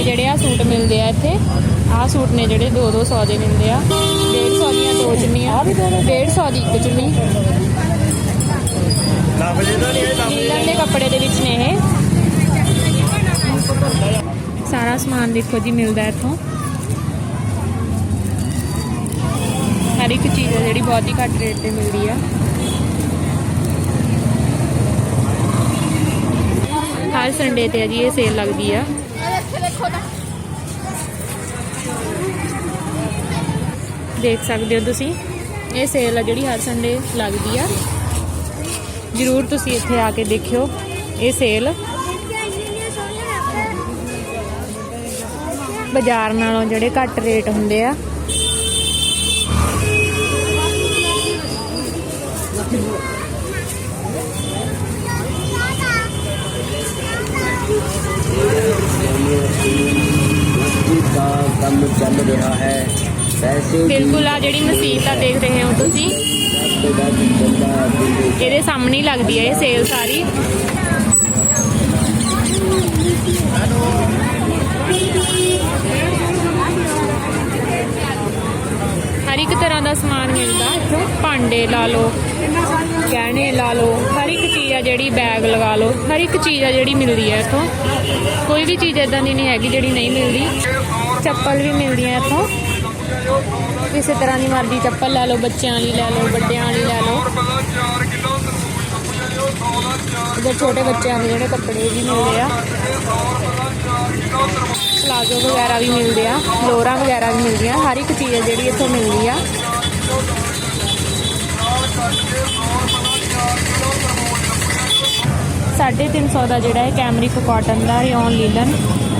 ਦੇ ਜਿਹੜੇ ਆ ਸੂਟ ਮਿਲਦੇ ਆ ਇੱਥੇ। ਆਹ ਸੂਟ ਨੇ ਜਿਹੜੇ 2-200 ਦੇ ਮਿਲਦੇ ਆ। 150 ਦੀਆਂ ਦੋ ਚੁੰਨੀਆਂ 150 ਦੀ ਇੱਕ ਚੁੰਨੀ। ਲੱਭ ਦੇ ਕੱਪੜੇ ਦੇ ਵਿੱਚ ਨੇ ਇਹ। ਸਾਰਾ ਸਮਾਨ ਦੇਖੋ ਜੀ ਮਿਲਦਾ ਇੱਥੋਂ। ਹਰ ਇੱਕ ਚੀਜ਼ ਹੈ ਜਿਹੜੀ ਬਹੁਤ ਹੀ ਘੱਟ ਰੇਟ ਤੇ ਮਿਲਦੀ ਆ। ਹਰ ਸੰਡੇ ਤੇ ਆ ਜੀ ਇਹ ਸੇਲ ਲੱਗਦੀ ਆ। ਦੇਖ ਸਕਦੇ ਹੋ ਤੁਸੀਂ, ਇਹ ਸੇਲ ਆ ਜਿਹੜੀ ਹਰ ਸੰਡੇ ਲੱਗਦੀ ਆ। ਜਰੂਰ ਤੁਸੀਂ ਇੱਥੇ ਆ ਕੇ ਦੇਖਿਓ, ਇਹ ਸੇਲ ਬਾਜ਼ਾਰ ਨਾਲੋਂ ਜਿਹੜੇ ਘੱਟ ਰੇਟ ਹੁੰਦੇ ਆ ਦਾ ਕੰਮ ਚੱਲ ਰਿਹਾ ਹੈ ਪੈਸੇ ਬਿਲਕੁਲ ਆ ਜਿਹੜੀ ਮਸੀਤ ਆ, ਦੇਖ ਰਹੇ ਹੋ ਤੁਸੀਂ। ਇਹਦੇ ਸਾਹਮਣੇ ਹੀ ਲੱਗਦੀ ਹੈ ਇਹ ਸੇਲ ਸਾਰੀ। ਹਰ ਇੱਕ ਤਰ੍ਹਾਂ ਦਾ ਸਮਾਨ ਮਿਲਦਾ। ਇੱਥੋਂ ਭਾਂਡੇ ਲਾ ਲਓ, ਗਹਿਣੇ ਲਾ ਲਓ, ਹਰ ਇੱਕ ਆ ਜਿਹੜੀ ਬੈਗ ਲਗਾ ਲਓ। ਹਰ ਇੱਕ ਚੀਜ਼ ਆ ਜਿਹੜੀ ਮਿਲਦੀ ਹੈ ਇੱਥੋਂ। ਕੋਈ ਵੀ ਚੀਜ਼ ਇਦਾਂ ਦੀ ਨਹੀਂ ਹੈਗੀ ਜਿਹੜੀ ਨਹੀਂ ਮਿਲਦੀ। ਚੱਪਲ ਵੀ ਮਿਲਦੀਆਂ ਇੱਥੋਂ। ਕਿਸੇ ਤਰ੍ਹਾਂ ਦੀ ਮਰਜ਼ੀ ਚੱਪਲ ਲੈ ਲਓ, ਬੱਚਿਆਂ ਲਈ ਲੈ ਲਓ, ਵੱਡਿਆਂ ਲਈ ਲੈ ਲਓ। ਇਧਰ ਛੋਟੇ ਬੱਚਿਆਂ ਦੇ ਜਿਹੜੇ ਕੱਪੜੇ ਵੀ ਮਿਲਦੇ ਆ, ਪਲਾਜ਼ੋ ਵਗੈਰਾ ਵੀ ਮਿਲਦੇ ਆ, ਲੋਰਾਂ ਵਗੈਰਾ ਵੀ ਮਿਲਦੀਆਂ, ਹਰ ਇੱਕ ਚੀਜ਼ ਹੈ ਜਿਹੜੀ ਇੱਥੋਂ ਮਿਲਦੀ ਆ। ਸਾਢੇ ਤਿੰਨ ਸੌ ਦਾ ਜਿਹੜਾ ਹੈ ਕੈਮਰਿਕ ਕਾਟਨ ਦਾ ਰਿਓਨ ਲੀਲਨ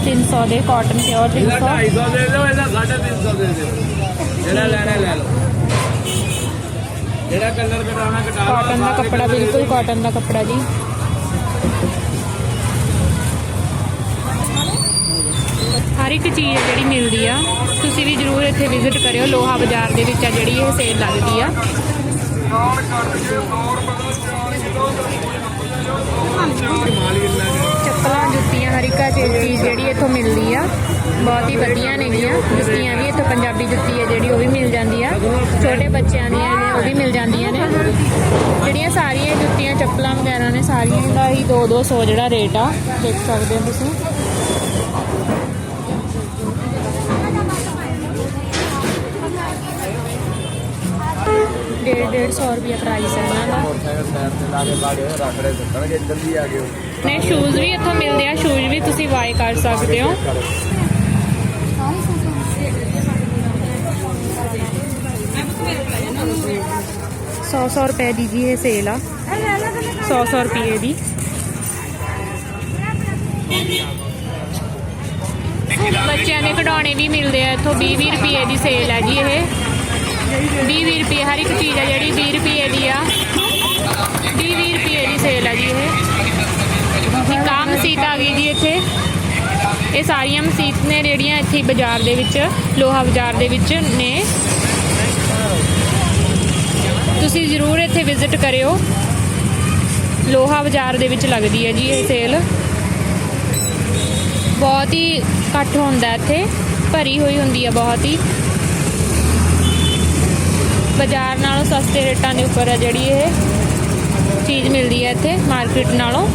300 ਦੇ ਕਾਟਨ ਪਿਓਰ 300 250 ਦੇ ਦਿਓ ਇਹਦਾ 350 ਦੇ ਦਿਓ। ਜਿਹੜਾ ਲੈਣਾ ਲੈ ਲਓ। ਜਿਹੜਾ ਕਲਰ ਕਟਾਉਣਾ ਕਟਾ ਲਓ ਕਾਟਨ ਦਾ ਕੱਪੜਾ ਬਿਲਕੁਲ ਕਾਟਨ ਦਾ ਕੱਪੜਾ ਜੀ। ਹਰ ਇੱਕ ਚੀਜ਼ ਜਿਹੜੀ ਮਿਲਦੀ ਆ ਤੁਸੀਂ ਵੀ ਜਰੂਰ ਇੱਥੇ ਵਿਜ਼ਿਟ ਕਰਿਓ। ਲੋਹਾ ਬਾਜ਼ਾਰ ਦੇ ਵਿੱਚ ਆ ਜਿਹੜੀ ਇਹ ਸੇਲ ਲੱਗਦੀ ਆ। ਚੱਪਲਾਂ, ਜੁੱਤੀਆਂ, ਹਰ ਇੱਕ ਚੀਜ਼ ਜਿਹੜੀ ਇੱਥੋਂ ਮਿਲਦੀ ਆ। ਬਹੁਤ ਹੀ ਵਧੀਆ ਨੇਗੀਆਂ। ਜੁੱਤੀਆਂ ਵੀ ਇੱਥੋਂ ਪੰਜਾਬੀ ਜੁੱਤੀ ਹੈ ਜਿਹੜੀ, ਉਹ ਵੀ ਮਿਲ ਜਾਂਦੀ ਆ। ਛੋਟੇ ਬੱਚਿਆਂ ਦੀਆਂ ਨੇ, ਉਹ ਵੀ ਮਿਲ ਜਾਂਦੀਆਂ ਨੇ। ਜਿਹੜੀਆਂ ਸਾਰੀਆਂ ਜੁੱਤੀਆਂ, ਚੱਪਲਾਂ ਵਗੈਰਾ ਨੇ, ਸਾਰੀਆਂ ਦਾ ਹੀ 2-200 ਜਿਹੜਾ ਰੇਟ ਆ, ਦੇਖ ਸਕਦੇ ਹੋ ਤੁਸੀਂ। ਡੇਢ ਡੇਢ ਸੌ ਰੁਪਏ ਪ੍ਰਾਈਸ ਹੈ ਇਹਨਾਂ ਦਾ। ਮੋਟਰਸਾਈਕਲ ਸਾਈਡ ਤੇ ਲਾ ਕੇ ਬਾੜੇ ਰੱਖ ਰਹੇ ਦੱਸਣਗੇ ਜਲਦੀ ਆ ਗਿਓ ਨੇ ਸ਼ੂਜ਼ ਵੀ ਇੱਥੋਂ ਮਿਲਦੇ ਆ ਸ਼ੂਜ਼ ਵੀ ਤੁਸੀਂ ਬਾਏ ਕਰ ਸਕਦੇ ਹੋ। ਸੌ ਸੌ ਰੁਪਏ ਦੀ ਜੀ ਇਹ ਸੇਲ ਆ। ਸੌ ਸੌ ਰੁਪਏ ਦੀ। ਬੱਚਿਆਂ ਦੇ ਖਿਡੌਣੇ ਵੀ ਮਿਲਦੇ ਆ, ਇੱਥੋਂ 20 20 ਰੁਪਏ ਦੀ ਸੇਲ ਹੈ ਜੀ ਇਹ। 20 20 ਰੁਪਏ ਹਰ ਇੱਕ ਚੀਜ਼ ਆ ਜਿਹੜੀ 20 ਰੁਪਏ ਦੀ ਆ। 20 20 ਰੁਪਏ ਦੀ ਸੇਲ ਆ ਜੀ ਇਹ। ਇੱਕ ਆਹ ਮਸੀਤ ਆ ਗਈ ਜੀ ਇੱਥੇ। ਇਹ ਸਾਰੀਆਂ ਮਸੀਤ ਨੇ ਜਿਹੜੀਆਂ ਇੱਥੇ ਬਾਜ਼ਾਰ ਦੇ ਵਿੱਚ, ਲੋਹਾ ਬਾਜ਼ਾਰ ਦੇ ਵਿੱਚ ਨੇ। ਤੁਸੀਂ ਜ਼ਰੂਰ ਇੱਥੇ ਵਿਜ਼ਿਟ ਕਰਿਓ। ਲੋਹਾ ਬਾਜ਼ਾਰ ਦੇ ਵਿੱਚ ਲੱਗਦੀ ਹੈ ਜੀ ਇਹ ਸੇਲ ਬਹੁਤ ਹੀ ਇਕੱਠ ਹੁੰਦਾ ਇੱਥੇ। ਭਰੀ ਹੋਈ ਹੁੰਦੀ ਹੈ ਬਹੁਤ ਹੀ। ਬਾਜ਼ਾਰ ਨਾਲੋਂ ਸਸਤੇ ਰੇਟਾਂ ਦੇ ਉੱਪਰ ਹੈ ਜਿਹੜੀ ਇਹ ਚੀਜ਼ ਮਿਲਦੀ ਹੈ ਇੱਥੇ ਮਾਰਕੀਟ ਨਾਲੋਂ।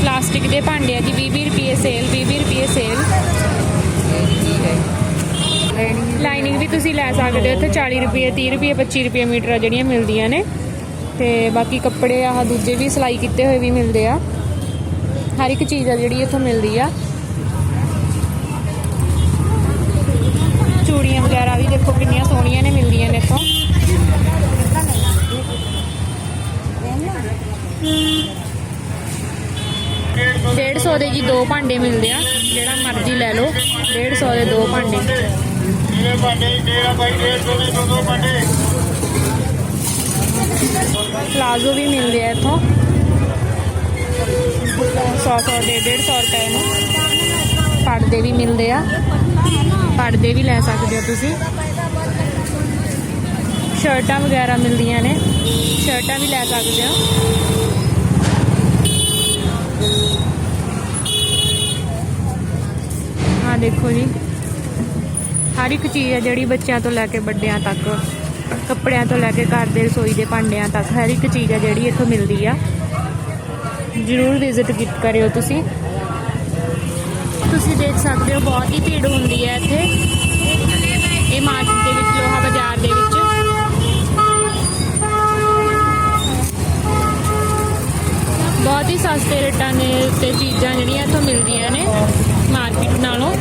ਪਲਾਸਟਿਕ ਦੇ ਭਾਂਡੇ ਆ ਜੀ 20 20 ਰੁਪਏ ਸੇਲ 20 20 ਰੁਪਏ ਸੇਲ ਲਾਈਨਿੰਗ ਵੀ ਤੁਸੀਂ ਲੈ ਸਕਦੇ ਹੋ ਇੱਥੇ 40 ਰੁਪਏ 30 ਰੁਪਏ 25 ਰੁਪਏ ਮੀਟਰ ਆ ਜਿਹੜੀਆਂ ਮਿਲਦੀਆਂ ਨੇ। ਤੇ ਬਾਕੀ ਕੱਪੜੇ ਆਹ ਦੂਜੇ ਵੀ ਸਿਲਾਈ ਕੀਤੇ ਹੋਏ ਵੀ ਮਿਲਦੇ ਆ। ਹਰ ਇੱਕ ਚੀਜ਼ ਆ ਜਿਹੜੀ ਇੱਥੋਂ ਮਿਲਦੀ ਆ। ਚੂੜੀਆਂ ਵਗੈਰਾ ਵੀ ਦੇਖੋ ਕਿੰਨੀਆਂ ਸੋਹਣੀਆਂ ਨੇ, ਮਿਲਦੀਆਂ ਨੇ ਇੱਥੋਂ। ਡੇਢ ਸੌ ਦੇ ਜੀ ਦੋ ਭਾਂਡੇ ਮਿਲਦੇ ਆ, ਜਿਹੜਾ ਮਰਜ਼ੀ ਲੈ ਲਓ, ਡੇਢ ਸੌ ਦੇ ਦੋ ਭਾਂਡੇ। ਇਹ ਬਾਡੇ ਤੇਰਾ ਬਾਈ 150 ਦੇ ਦੋ ਦੋ ਪਲਾਜ਼ੋ ਵੀ ਮਿਲਦੇ ਆ ਇੱਥੋਂ। 100 100 ਦੇ 150 ਰੁਪਏ ਨੂੰ। ਪਰਦੇ ਵੀ ਮਿਲਦੇ ਆ। ਪਰਦੇ ਵੀ ਲੈ ਸਕਦੇ ਹੋ ਤੁਸੀਂ। ਸ਼ਰਟਾਂ ਵਗੈਰਾ ਮਿਲਦੀਆਂ ਨੇ। ਸ਼ਰਟਾਂ ਵੀ ਲੈ ਸਕਦੇ ਹੋ। ਦੇਖੋ ਜੀ। ਹਰ ਇੱਕ ਚੀਜ਼ ਹੈ ਜਿਹੜੀ ਬੱਚਿਆਂ ਤੋਂ ਲੈ ਕੇ ਵੱਡਿਆਂ ਤੱਕ, ਕੱਪੜਿਆਂ ਤੋਂ ਲੈ ਕੇ ਘਰ ਦੇ ਰਸੋਈ ਦੇ ਭਾਂਡਿਆਂ ਤੱਕ, ਹਰ ਇੱਕ ਚੀਜ਼ ਹੈ ਜਿਹੜੀ ਇੱਥੋਂ ਮਿਲਦੀ ਆ। ਜ਼ਰੂਰ ਵਿਜ਼ਿਟ ਕਰਿਓ ਤੁਸੀਂ। ਤੁਸੀਂ ਦੇਖ ਸਕਦੇ ਹੋ, ਬਹੁਤ ਹੀ ਭੀੜ ਹੁੰਦੀ ਹੈ ਇੱਥੇ। ਇਹ ਮਾਰਕੀਟ ਦੇ ਵਿੱਚ, ਲੋਹਾ ਬਾਜ਼ਾਰ ਦੇ ਵਿੱਚ। ਬਹੁਤ ਹੀ ਸਸਤੇ ਰੇਟਾਂ ਨੇ ਤੇ ਚੀਜ਼ਾਂ ਜਿਹੜੀਆਂ ਇੱਥੋਂ ਮਿਲਦੀਆਂ ਨੇ ਮਾਰਕੀਟ ਨਾਲੋਂ।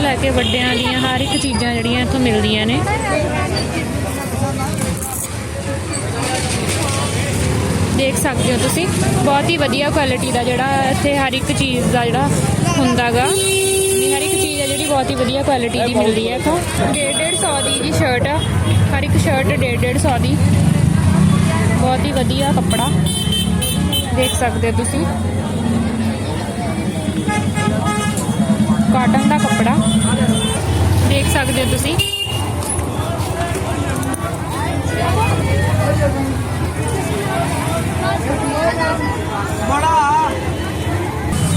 ਲੈ ਕੇ ਵੱਡਿਆਂ ਦੀਆਂ ਹਰ ਇੱਕ ਚੀਜ਼ਾਂ ਜਿਹੜੀਆਂ ਇੱਥੋਂ ਮਿਲਦੀਆਂ ਨੇ। ਦੇਖ ਸਕਦੇ ਹੋ ਤੁਸੀਂ, ਬਹੁਤ ਹੀ ਵਧੀਆ ਕੁਆਲਿਟੀ ਦਾ ਜਿਹੜਾ ਇੱਥੇ ਹਰ ਇੱਕ ਚੀਜ਼ ਦਾ ਜਿਹੜਾ ਹੁੰਦਾਗਾ। ਵੀ ਹਰ ਇੱਕ ਚੀਜ਼ ਹੈ ਜਿਹੜੀ ਬਹੁਤ ਹੀ ਵਧੀਆ ਕੁਆਲਿਟੀ ਦੀ ਮਿਲਦੀ ਹੈ ਇੱਥੋਂ। 150 ਦੀ ਜੀ ਸ਼ਰਟ ਆ। ਹਰ ਇੱਕ ਸ਼ਰਟ 150 ਦੀ। ਬਹੁਤ ਹੀ ਵਧੀਆ ਕੱਪੜਾ। ਦੇਖ ਸਕਦੇ ਹੋ ਤੁਸੀਂ। ਕਾਟਨ ਦਾ ਕੱਪੜਾ। ਦੇਖ ਸਕਦੇ ਹੋ ਤੁਸੀਂ।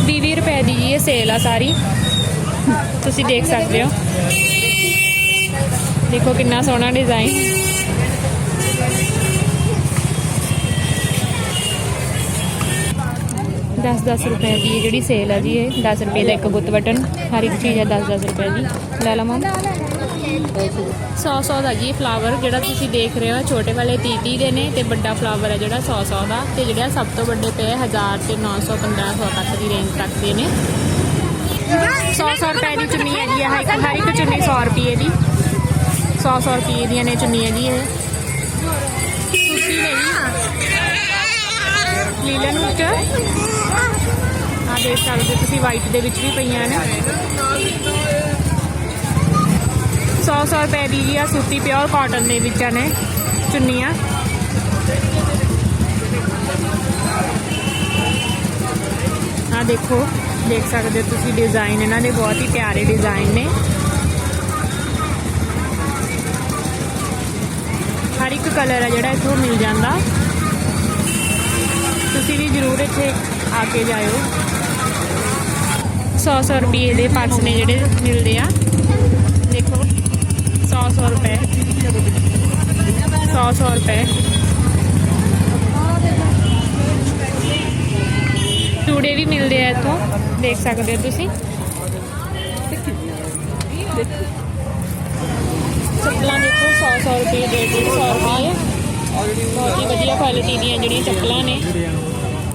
ਵੀਹ ਵੀਹ ਰੁਪਏ ਦੀ ਜੀ ਇਹ ਸੇਲ ਆ ਸਾਰੀ। ਤੁਸੀਂ ਦੇਖ ਸਕਦੇ ਹੋ। ਦੇਖੋ ਕਿੰਨਾ ਸੋਹਣਾ ਡਿਜ਼ਾਈਨ ਦਸ ਦਸ ਰੁਪਏ ਦੀ ਜਿਹੜੀ ਸੇਲ ਹੈ ਜੀ ਇਹ 10 ਰੁਪਏ ਦਾ ਇੱਕ ਗੁੱਤ ਬਟਨ, ਹਰ ਇੱਕ ਚੀਜ਼ ਹੈ 10 10 ਰੁਪਏ ਦੀ। ਲੈ ਲਵਾਂ 100 100 ਦਾ ਜੀ ਫਲਾਵਰ ਜਿਹੜਾ ਤੁਸੀਂ ਦੇਖ ਰਹੇ ਹੋ ਛੋਟੇ ਵਾਲੇ 30 30 ਦੇ ਨੇ ਤੇ ਵੱਡਾ ਫਲਾਵਰ ਹੈ ਜਿਹੜਾ 100 100 ਦਾ ਤੇ ਜਿਹੜਾ ਸਭ ਤੋਂ ਵੱਡੇ ਪਏ 1000 ਤੇ 900 1500 ਤੱਕ ਦੀ ਰੇਂਜ ਤੱਕ ਦੇ ਨੇ। 100 100 ਰੁਪਏ ਦੀ ਚੁੰਨੀ ਹੈ ਜੀ ਇਹ ਇੱਕ, ਹਰ ਇੱਕ ਚੁੰਨੀ 100 ਰੁਪਏ ਦੀ। 100 100 ਰੁਪਏ ਦੀਆਂ ਨੇ ਚੁੰਨੀਆਂ ਜੀ ਇਹ। ਤੁਸੀਂ ਨੇ ਜੀ ਲੀਲਨ ਵਿੱਚ। ਆ ਦੇਖ ਸਕਦੇ ਹੋ ਤੁਸੀਂ ਵਾਈਟ ਦੇ ਵਿੱਚ ਵੀ ਪਈਆਂ ਨੇ। 100 100 ਰੁਪਏ ਦੀ ਜੀ ਆ ਸੂਤੀ ਪਿਓਰ ਕਾਟਨ ਦੇ ਵਿੱਚ ਨੇ ਚੁੰਨੀਆਂ। ਆ ਦੇਖੋ, ਦੇਖ ਸਕਦੇ ਹੋ ਤੁਸੀਂ ਡਿਜ਼ਾਈਨ ਇਹਨਾਂ ਦੇ ਬਹੁਤ ਹੀ ਪਿਆਰੇ ਡਿਜ਼ਾਈਨ ਨੇ। ਹਰ ਇੱਕ ਕਲਰ ਹੈ ਜਿਹੜਾ ਇੱਥੋਂ ਮਿਲ ਜਾਂਦਾ। ਤੁਸੀਂ ਵੀ ਜ਼ਰੂਰ ਇੱਥੇ ਆ ਕੇ ਜਾਇਓ। 100 100 ਰੁਪਏ ਦੇ ਪਰਸ ਨੇ ਜਿਹੜੇ ਮਿਲਦੇ ਆ। ਦੇਖੋ 100 100 ਰੁਪਏ। 100 100 ਰੁਪਏ। ਚੂੜੇ ਵੀ ਮਿਲਦੇ ਆ ਇੱਥੋਂ, ਦੇਖ ਸਕਦੇ ਹੋ ਤੁਸੀਂ। ਚੱਪਲਾਂ ਦੇਖੋ 100 100 ਰੁਪਏ ਦੇ 100 ਰੁਪਏ। ਬਹੁਤ ਹੀ ਵਧੀਆ ਕੁਆਲਿਟੀ ਦੀਆਂ ਜਿਹੜੀਆਂ ਚੱਪਲਾਂ ਨੇ।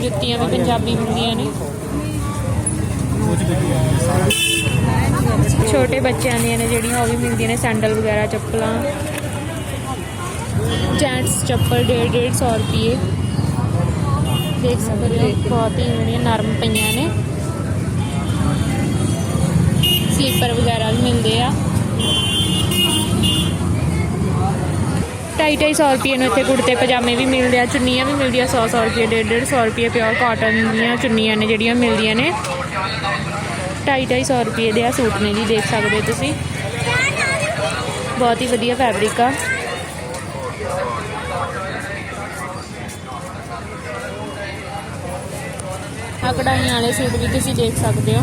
ਜੁੱਤੀਆਂ ਵੀ ਪੰਜਾਬੀ ਮਿਲਦੀਆਂ ਨੇ। ਛੋਟੇ ਬੱਚਿਆਂ ਦੀਆਂ ਨੇ ਜਿਹੜੀਆਂ ਉਹ ਵੀ ਮਿਲਦੀਆਂ ਨੇ ਸੈਂਡਲ ਵਗੈਰਾ ਚੱਪਲਾਂ। ਜੈਂਟਸ ਚੱਪਲ 150 150 ਰੁਪਏ ਦੇਖ ਸਕਦੇ ਹੋ ਬਹੁਤ ਹੀ ਜਿਹੜੀਆਂ ਨਰਮ ਪਈਆਂ ਨੇ। ਸਲੀਪਰ ਵਗੈਰਾ ਵੀ ਮਿਲਦੇ ਆ। ਢਾਈ ਢਾਈ ਸੌ ਰੁਪਏ ਨੂੰ ਇੱਥੇ ਕੁੜਤੇ, ਪਜਾਮੇ ਵੀ ਮਿਲਦੇ ਆ, ਚੁੰਨੀਆਂ ਵੀ ਮਿਲਦੀਆਂ 100 100 ਰੁਪਏ 150 150 ਰੁਪਏ ਪਿਓਰ ਕਾਟਨ ਦੀਆਂ ਚੁੰਨੀਆਂ ਨੇ ਜਿਹੜੀਆਂ ਮਿਲਦੀਆਂ ਨੇ। ਢਾਈ ਢਾਈ ਸੌ ਰੁਪਏ ਦੇ ਆ ਸੂਟ ਨੇ ਜੀ, ਦੇਖ ਸਕਦੇ ਹੋ ਤੁਸੀਂ। ਬਹੁਤ ਹੀ ਵਧੀਆ ਫੈਬਰਿਕ ਆ। ਆ ਕਢਾਈਆਂ ਵਾਲੇ ਸੂਟ ਵੀ ਤੁਸੀਂ ਦੇਖ ਸਕਦੇ ਹੋ।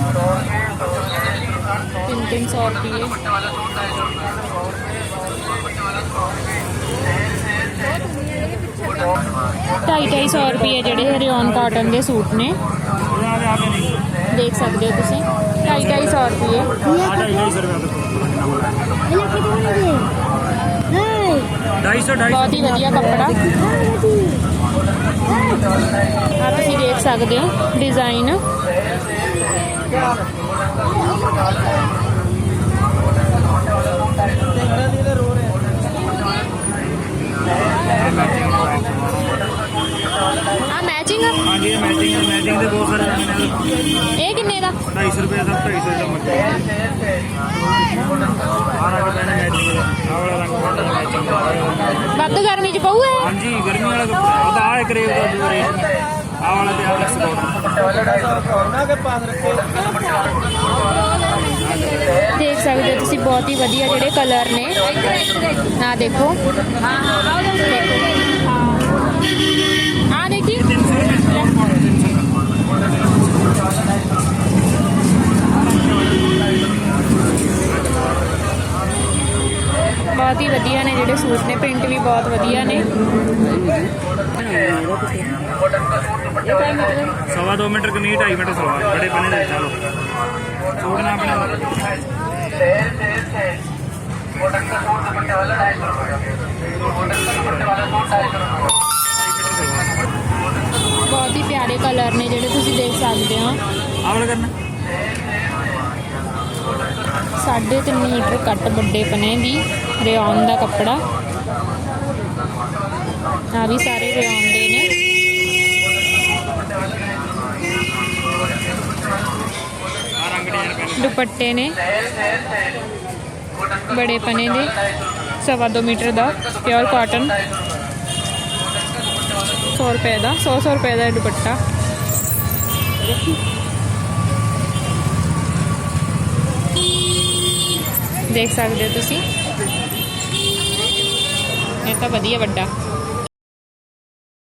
3-300 ਰੁਪਏ। ਢਾਈ ਢਾਈ ਸੌ ਰੁਪਏ ਜਿਹੜੇ ਹਰਿਓਨ ਕਾਟਨ ਦੇ ਸੂਟ ਨੇ। ਦੇਖ ਸਕਦੇ ਹੋ ਤੁਸੀਂ। ਢਾਈ ਢਾਈ ਸੌ ਰੁਪਏ। ਬਹੁਤ ਹੀ ਵਧੀਆ ਕੱਪੜਾ। ਆ ਤੁਸੀਂ ਦੇਖ ਸਕਦੇ ਹੋ ਡਿਜ਼ਾਈਨ। ਆ? ਮੈਚਿੰਗ ਹਾਂਜੀ ਇਹ ਮੈਚਿੰਗ ਮੈਚਿੰਗ ਦੇ ਬਹੁਤ ਸਾਰੇ ਇਹ ਕਿੰਨੇ ਦਾ? 250 ਰੁਪਏ ਦਾ 250 ਦਾ ਮੱਚਾ ਆਹ ਰੰਗ ਪੈਣਾ ਮੈਚਿੰਗ ਦਾ ਆਹ ਵਾਲਾ ਰੰਗ ਪੈਣਾ ਮੈਚਿੰਗ ਦਾ ਵੱਧ ਗਰਮੀ ਚ ਪਊ ਇਹ? ਹਾਂਜੀ ਗਰਮੀ ਵਾਲਾ ਕੱਪੜਾ ਤਾਂ ਆਹ ਇੱਕ ਰੇਟ ਦਾ ਦੂਰ ਆਹ ਵਾਲਾ ਤੇ ਆਹ ਮਿਕਸ ਕੋਟ ਦੇਖ ਸਕਦੇ ਹੋ, ਤੁਸੀਂ ਬਹੁਤ ਹੀ ਵਧੀਆ ਜਿਹੜੇ ਕਲਰ ਨੇ। ਆ ਦੇਖੋ। ਆ ਦੇਖੀ। ਬਹੁਤ ਹੀ ਵਧੀਆ ਨੇ ਜਿਹੜੇ ਸੂਟ ਨੇ ਪ੍ਰਿੰਟ ਵੀ ਬਹੁਤ ਵਧੀਆ ਨੇ। ਸਵਾ ਦੋ ਮੀਟਰ ਕਮੀਜ਼ 2.5 ਮੀਟਰ ਸਲਵਾਰ, ਬੜੇ ਬਣੇ ਦੇ ਚਲੋ। ਸੂਟ ਨਾ ਆਪਣੇ ਬਹੁਤ ਹੀ ਪਿਆਰੇ ਕਲਰ ਨੇ ਜਿਹੜੇ ਤੁਸੀਂ ਦੇਖ ਸਕਦੇ ਹੋ। ਆਹ ਕਰਨਾ ਸਾਢੇ ਤਿੰਨ ਮੀਟਰ ਕੱਟ ਵੱਡੇ ਪਨੇ ਦੀ ਰਿਓਨ ਦਾ ਕੱਪੜਾ। ਆ ਵੀ ਸਾਰੇ ਰਿਓਨ ਦੇ ਨੇ ਆ ਰੰਗ ਡਿਜ਼ਾਈਨ ਪੈਣੇ ਦੁਪੱਟੇ ਨੇ। ਬੜੇ ਪਨੇ ਦੇ। ਸਵਾ ਦੋ ਮੀਟਰ ਦਾ। Pure cotton. 100 ਰੁਪਏ ਦਾ। 100 100 ਰੁਪਏ ਦਾ ਦੁਪੱਟਾ। ਦੇਖ ਸਕਦੇ ਹੋ ਤੁਸੀਂ। ਇਹ ਤਾਂ ਵਧੀਆ ਵੱਡਾ।